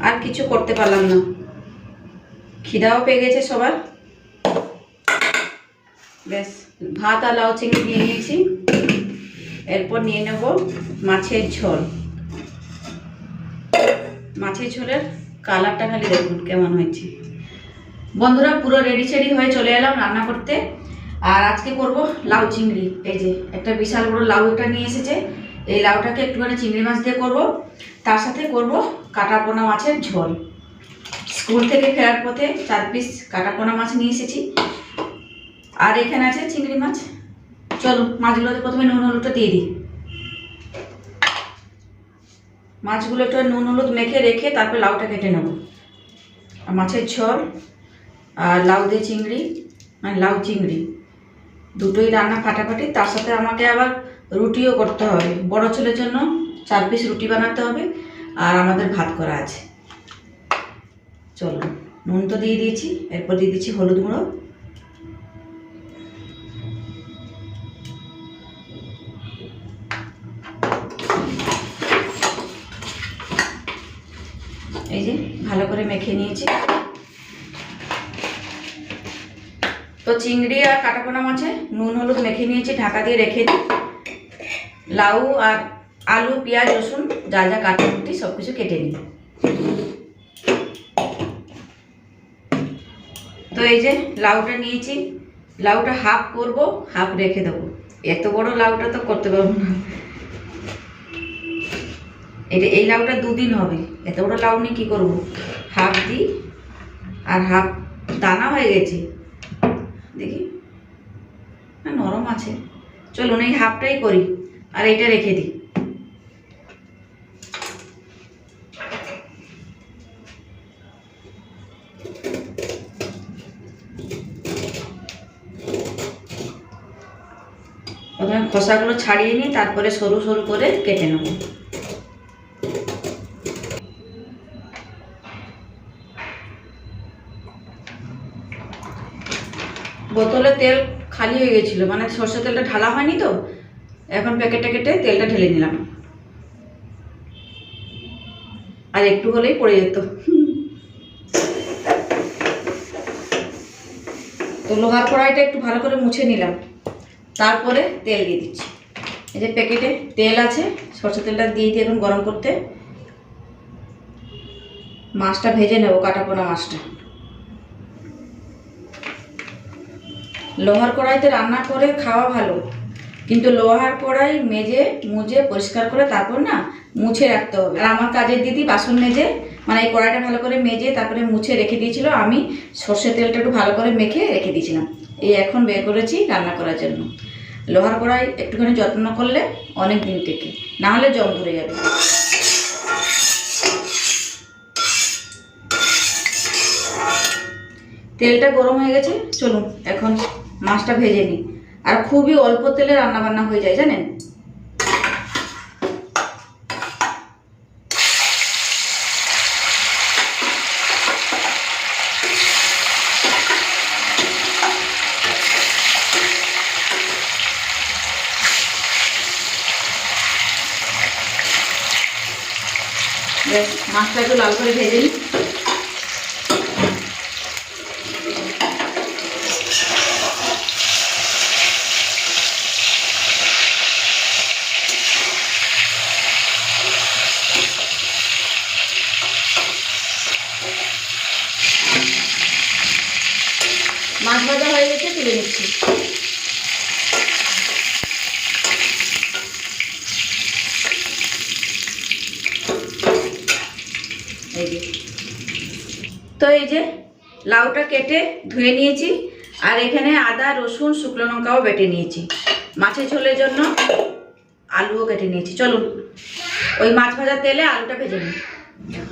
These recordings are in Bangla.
আর কিছু করতে পারলাম না। খিদাও পেয়ে গেছে সবার। বেশ, ভাত আর লাউ চিংড়ি নিয়ে নিয়েছি। এরপর নিয়ে নেব মাছের ঝোল। মাছের ঝোলের কালারটা খালি দেখুন কেমন হয়েছে। বন্ধুরা, পুরো রেডি সেডি হয়ে চলে এলাম রান্না করতে। আর আজকে করব লাউ চিংড়ি। এই যে, একটা বিশাল বড় লাউ একটা নিয়ে এসেছে। এই লাউটাকে একটুখানি চিংড়ি মাছ দিয়ে করব। তার সাথে করব কাটা পোনা মাছের ঝোল। স্কুল থেকে ফেরার পথে চার পিস কাটা পোনা মাছ নিয়ে এসেছি। আর এখানে আছে চিংড়ি মাছ। চলো, মাছগুলোতে প্রথমে নুন, হলুদটা দিয়ে দিই। মাছগুলো একটু নুন, হলুদ মেখে রেখে তারপর লাউটা কেটে নেব। আর মাছের ঝোল আর লাউ দিয়ে চিংড়ি মানে লাউ চিংড়ি। দুটোই রান্না ফাটাফাটি। তার সাথে আমাকে আবার রুটিও করতে হবে। বড় ছেলের জন্য চার পিস রুটি বানাতে হবে। আর আমাদের ভাত করা আছে। চলো, নুন তো দিয়ে দিয়েছি, এরপর দিয়ে দিচ্ছি হলুদ গুঁড়ো। এই যে, ভালো করে মেখে নিয়েছি। তো চিংড়ি আর কাটাপোনা মাছে নুন, হলুদ মেখে নিয়েছি, ঢাকা দিয়ে রেখে দিই। লাউ আর আলু, পেঁয়াজ, রসুন, যা যা কাটা কুটি সব কিছু কেটে নিই। তো এই যে লাউটা নিয়েছি, লাউটা হাফ করব হাফ রেখে দেবো। এত বড় লাউটা তো করতে পারব না। এটা, এই লাউটা দুদিন হবে। এত বড় লাউ নিয়ে কী করব? হাফ দিই, আর হাফ দানা হয়ে গেছে। দেখি। না, নরম আছে। চলুন, এই হাফটাই করি। আর এটা রেখে দিই। প্রথমে খোসাগুলো ছাড়িয়ে নিই, তারপরে সরু সরু করে কেটে নেব। বোতলে তেল খালি হয়ে গেছিল মানে সর্ষে তেলটা ঢালা হয়নি তো, এখন প্যাকেটে কেটে তেলটা ঢেলে নিলাম। আর একটু হলেই পড়ে যেত। তো লোহার কড়াইটা একটু ভালো করে মুছে নিলাম। তারপরে তেল দিয়ে দিচ্ছি। এই যে প্যাকেটে তেল আছে সরষে তেলটা দিয়ে দিই এখন গরম করতে মাছটা ভেজে নেব, কাটাপোনা মাছটা। লোহার কড়াইতে রান্না করে খাওয়া ভালো, কিন্তু লোহার কড়াই মেজে, মুজে, পরিষ্কার করে তারপর না মুছে রাখতে হবে। আর আমার কাজের দিদি বাসন মেজে মানে এই কড়াইটা ভালো করে মেজে, তারপরে মুছে রেখে দিয়েছিল, আমি সর্ষের তেলটা একটু ভালো করে মেখে রেখে দিয়েছিলাম। এই এখন বের করেছি রান্না করার জন্য। লোহার কড়াই একটুখানি যত্ন করলে অনেক দিন টেকে। না হলে জং ধরে যাবে। তেলটা গরম হয়ে গেছে, চলুন এখন মাছটা ভেজে নিই। আর খুবই অল্প তেলে রান্না বান্না হয়ে যায়, জানেন বেশ মাছটা একটু লাল করে ভেজে নিই মাছ ভাজা হয়ে গেছে তুলে নিচ্ছি এই যে তো এই যে লাউটা কেটে ধুয়ে নিয়েছি আর এখানে আদা, রসুন, শুকনো লঙ্কাও বেটে নিয়েছি। মাছের ঝোলের জন্য আলুও কেটে নিয়েছি। চলুন, ওই মাছ ভাজার তেলে আলুটা ভেজে নিই।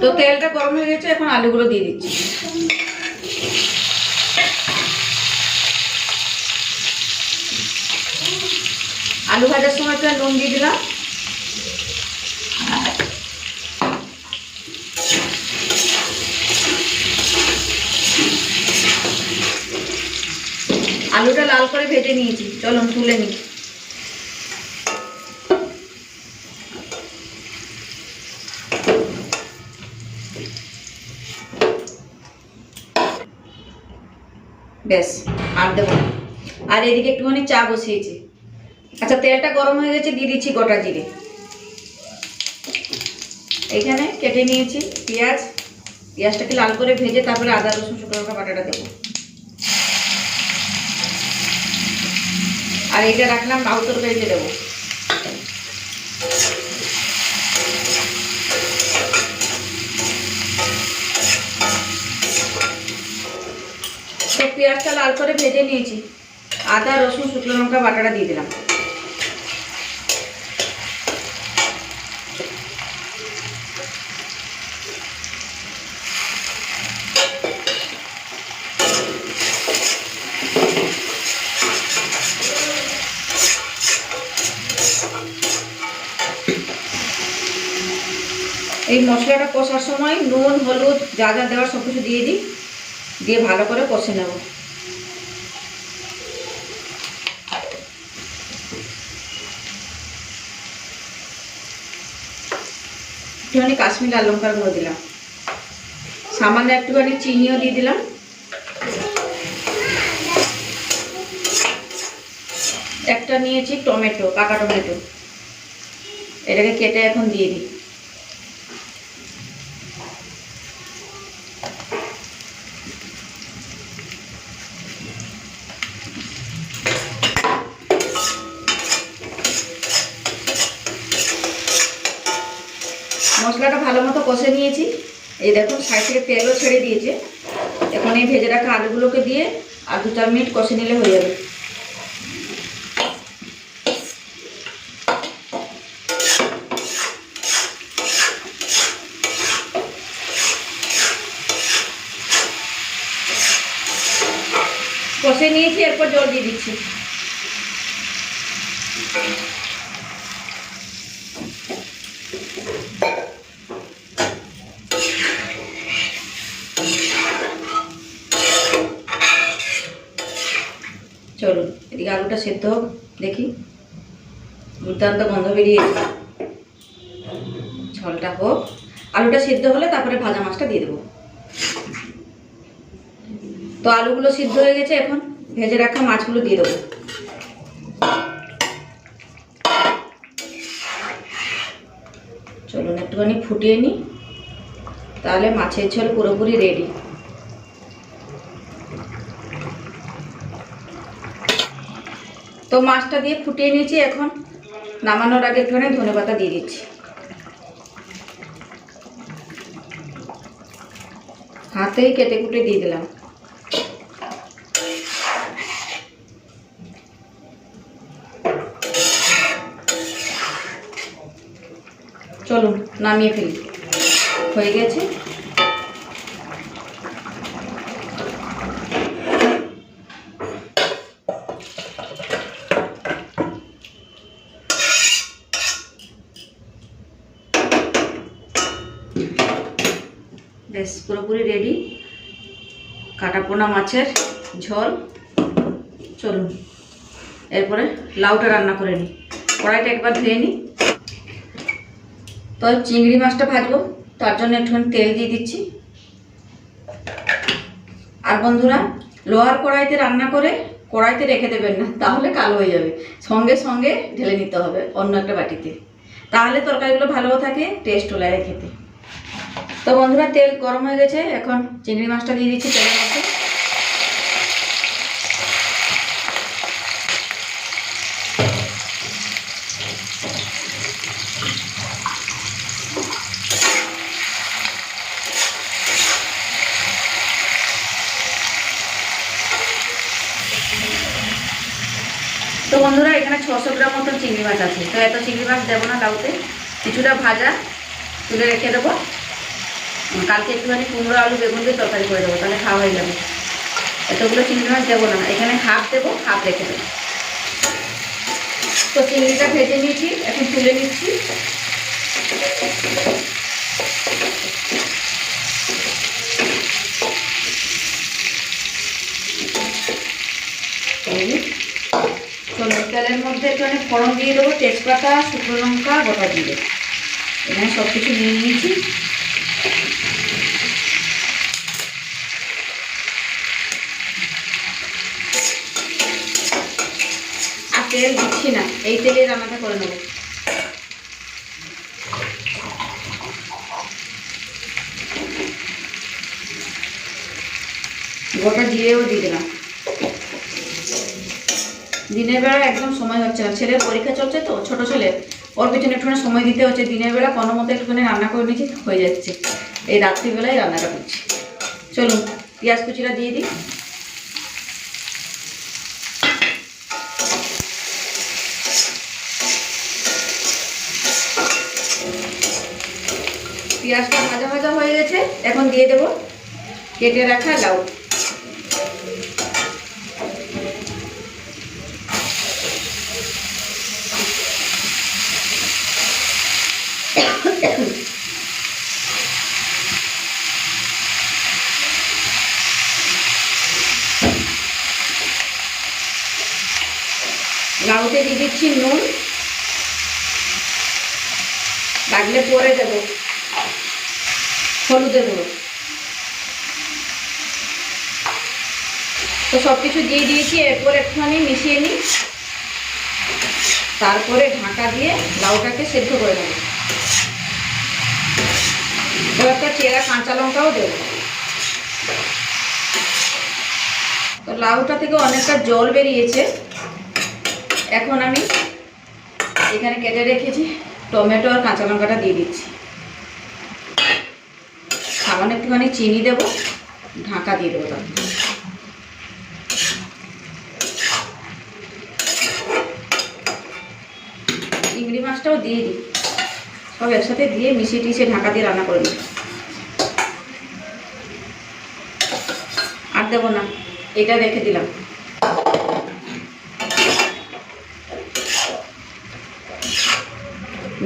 তো তেলটা গরম হয়ে গেছে, এখন আলুগুলো দিয়ে দিচ্ছি। আলু ভাজার সময় তো নুন দিয়ে দিলাম। আলুটা লাল করে ভেজে নিয়েছি। চলো, তুলে নিই। ব্যাস, আর দেবো আর এদিকে একটুখানি চা বসিয়েছি। আচ্ছা তেলটা গরম হয়ে গেছে, দিয়ে দিচ্ছি গোটা জিরে। এইখানে কেটে নিয়েছি পেঁয়াজ। পেঁয়াজটাকে লাল করে ভেজে তারপরে আদা, রসুন, শুকনো লঙ্কা, বাটাটা দেবো। আর এইটা রাখলাম লাউ তরকারিতে দেবো। পেঁয়াজটা লাল করে ভেজে নিয়েছি। আদা, রসুন, শুকনো লঙ্কা, বাটাটা দিয়ে দিলাম। এই মশলাটা কষার সময় নুন, হলুদ, যা যা দেওয়ার সব কিছু দিয়ে দিই, দিয়ে ভালো করে কষে নেব। একটুখানি কাশ্মীর লাল লঙ্কার গুঁড়ো দিলাম। সামান্য একটুখানি চিনিও দিয়ে দিলাম। একটা নিয়েছি টমেটো, পাকা টমেটো। এটাকে কেটে এখন দিয়ে দিই মশলাটা ভালো মতো কষে নিয়েছি এই দেখুন সাইড থেকে তেলও ছেড়ে দিয়েছে। এখন এই ভেজে রাখা আলুগুলোকে দিয়ে আর দু চার মিনিট কষে নিলে হয়ে যাবে। কষে নিয়েছি, এরপর জল দিয়ে দিচ্ছি। চলুন এদিকে আলুটা সেদ্ধ হোক, দেখি। দুর্দান্ত গন্ধ বেরিয়েছে। ঝলটা হোক। আলুটা সেদ্ধ হলে তারপরে ভাজা মাছটা দিয়ে দেবো। তো আলুগুলো সিদ্ধ হয়ে গেছে এখন, ভেজে রাখা মাছগুলো দিয়ে দেবো। চলুন একটুখানি ফুটিয়ে নিই। তাহলে মাছের ঝোল পুরোপুরি রেডি তো মাছটা দিয়ে ফুটিয়ে নিয়েছি, এখন নামানোর আগে একটুখানি ধনে পাতা দিয়ে দিচ্ছি। হাতেই কেটে কুটে দিয়ে দিলাম। চলুন, নামিয়ে ফেলি। হয়ে গেছে। বেশ পুরোপুরি রেডি কাটাপোনা মাছের ঝোল। চলুন, এরপরে লাউটা রান্না করে নিই। কড়াইটা একবার ধুয়ে নিই। তো চিংড়ি মাছটা ভাজবো, তার জন্য একটুখানি তেল দিয়ে দিচ্ছি। আর বন্ধুরা লোহার কড়াইতে রান্না করে কড়াইতে রেখে দেবেন না, তাহলে কালো হয়ে যাবে। সঙ্গে সঙ্গে ঢেলে নিতে হবে অন্য একটা বাটিতে। তাহলে তরকারিগুলো ভালো থাকে টেস্ট লাগে খেতে। তো বন্ধুরা, তেল গরম হয়ে গেছে। এখন চিংড়ি মাছটা দিয়ে দিচ্ছি তেলের মধ্যে। তো বন্ধুরা, এখানে ছশো গ্রাম মতন চিংড়ি মাছ আছে। তো এত চিংড়ি মাছ দেবো না লাউতে কিছুটা ভাজা তুলে রেখে দেবো। কালকে একটুখানি কুমড়ো, আলু, বেগুন দিয়ে তরকারি করে দেবো, তাহলে খাওয়া হয়ে যাবে। এতগুলো চিংড়ি মাছ দেবো না, এখানে হাফ দেবো, হাফ রেখে দেবো। তো চিংড়িটা ভেজে নিয়েছি, এখন তুলে নিচ্ছি। তেলের মধ্যে একটুখানি ফোড়ন দিয়ে দেবো, তেজপাতা, শুকনো লঙ্কা, গোটা জিরে। এখানে সব কিছু নিয়ে নিয়েছি তেল দিচ্ছি না এই তেলে রান্নাটা করে নেব। গোটা জিরেও দিয়ে দিলাম। দিনের বেলা একদম সময় হচ্ছে না। ছেলের পরীক্ষা চলছে তো, ছোট ছেলে। ওর পিছনে একটুখানি সময় দিতে হচ্ছে। দিনের বেলা কোনো মতো একটুখানি রান্না করে নিয়েছি, হয়ে যাচ্ছে। এই রাত্রিবেলায় রান্নাটা করছি। চলুন, পেঁয়াজ কুচিটা দিয়ে দিই। পেঁয়াজটা ভাজা ভাজা হয়ে গেছে, এখন দিয়ে দেবো কেটে রাখা লাউ। লাউতে দিয়ে দিচ্ছি নুন। লাগলে পরে দেবো। হলুদের গুঁড়ো। তো সব কিছু দিয়ে দিয়েছি, এরপর একটুখানি মিশিয়ে নিই। তারপরে ঢাকা দিয়ে লাউটাকে সেদ্ধ করে এবার একটা চেরা কাঁচা লঙ্কাও দেবো। তো লাউটা থেকে অনেকটা জল বেরিয়েছে। এখন আমি এখানে কেটে রেখেছি, টমেটো আর কাঁচা লঙ্কাটা দিয়ে দিচ্ছি। সামান্য একটুখানি চিনি দেবো, ঢাকা দিয়ে দেবো তারপর চিংড়ি মাছটাও দিয়ে দিই। সব একসাথে দিয়ে মিশিয়ে টিশিয়ে ঢাকা দিয়ে রান্না করে আর দেবো না, এটা রেখে দিলাম।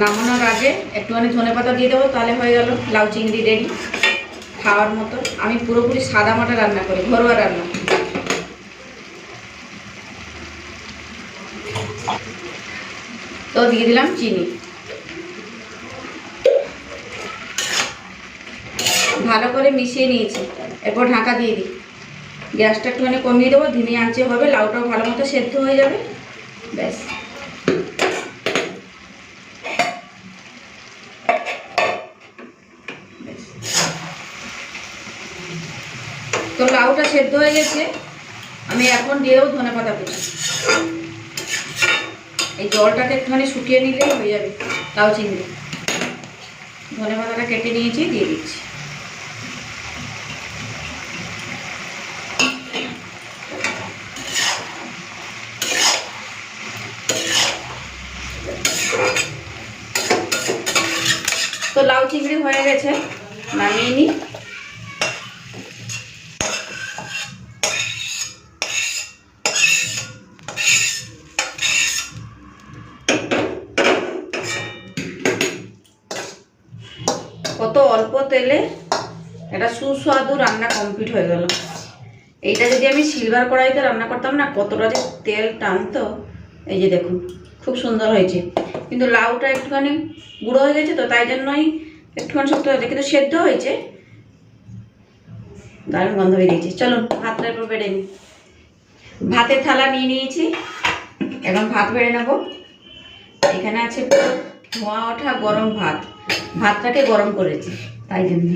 নামানোর আগে একটুখানি ধনে পাতা দিয়ে দেবো, তাহলে হয়ে গেল লাউ চিংড়ি রেডি। খাওয়ার মতো। আমি পুরোপুরি সাদা মাটা রান্না করি, ঘরোয়া রান্না। তো দিয়ে দিলাম চিনি। ভালো করে মিশিয়ে নিয়েছি। এরপর ঢাকা দিয়ে দিই। গ্যাসটা একটুখানি কমিয়ে দেবো, ধিমে আঁচে হবে, লাউটাও ভালো মতো সেদ্ধ হয়ে যাবে। ব্যাস। তো লাউটা সেদ্ধ হয়ে গেছে। আমি এখন দিয়েও ধনে পাতা কুচি। এই জলটাকে একটুখানি শুকিয়ে নিলেই হয়ে যাবে লাউ চিংড়ি। ধনে পাতাটা কেটে নিয়েছি, দিয়ে দিচ্ছি। তো লাউ চিংড়ি হয়ে গেছে, নামিয়ে নিই কত অল্প তেলে একটা সুস্বাদু রান্না কমপ্লিট হয়ে গেল। এইটা যদি আমি সিলভার কড়াইতে রান্না করতাম না, কতটা যে তেল টানতো, এই যে দেখুন, খুব সুন্দর হয়েছে। কিন্তু লাউটা একটুখানি গুঁড়ো হয়ে গেছে তো, তাই জন্যই একটুখানি শক্ত হয়েছে কিন্তু সেদ্ধ হয়েছে। দারুণ গন্ধ বেরিয়েছে। চলুন, ভাতটা একটু বেড়ে নিই। ভাতের থালা নিয়ে নিয়েছি। এখন ভাত বেড়ে নেব। এখানে আছে ধোঁয়া ওঠা গরম ভাত। ভাতটাকে গরম করেছি, তাই জন্য।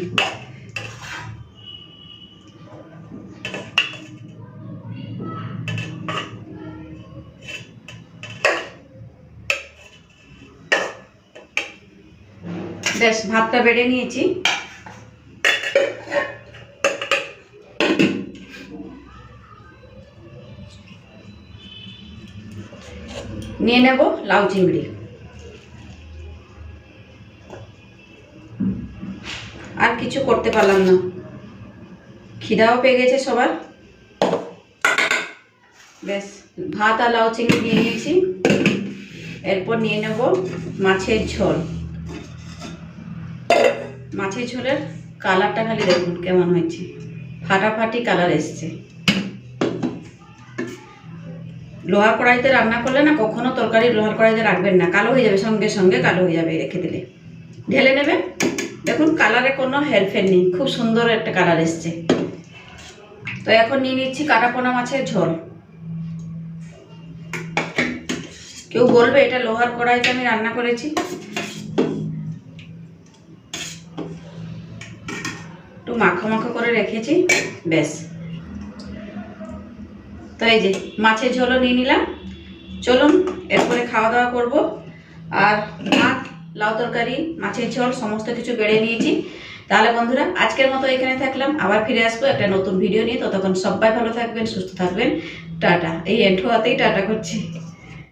বেশ, ভাতটা বেড়ে নিয়েছি। নিয়ে নেব লাউ চিংড়ি। আর কিছু করতে পারলাম না। খিদাও পেয়ে গেছে সবার। বেশ, ভাত আর লাউ চিংড়ি নিয়ে নিয়েছি। এরপর নিয়ে নেব মাছের ঝোল। মাছের ঝোলের কালারটা খালি দেখুন কেমন হয়েছে। ফাটাফাটি কালার এসছে। লোহার কড়াইতে রান্না করলে না কখনো তরকারি লোহার কড়াইতে রাখবেন না, কালো হয়ে যাবে, সঙ্গে সঙ্গে কালো হয়ে যাবে রেখে দিলে। ঢেলে নেবেন। দেখুন কালারে কোনো হেরফের নেই, খুব সুন্দর একটা কালার এসছে। তো এখন নিয়ে নিচ্ছি কাটাপোনা মাছের ঝোল। কেউ বলবে এটা লোহার কড়াইতে আমি রান্না করেছি। মাখো মাখো করে রেখেছি, ব্যাস। তো এই যে, মাছের ঝোলও নিয়ে নিলাম। চলুন, এরপরে খাওয়া দাওয়া করব। আর ভাত, লাউ তরকারি, মাছের ঝোল, সমস্ত কিছু বেড়ে নিয়েছি। তাহলে বন্ধুরা, আজকের মতো এখানে থাকলাম। আবার ফিরে আসব একটা নতুন ভিডিও নিয়ে। ততক্ষণ সবাই ভালো থাকবেন, সুস্থ থাকবেন। টাটা। এই এন্ট্রো হাতেই টাটা করছি।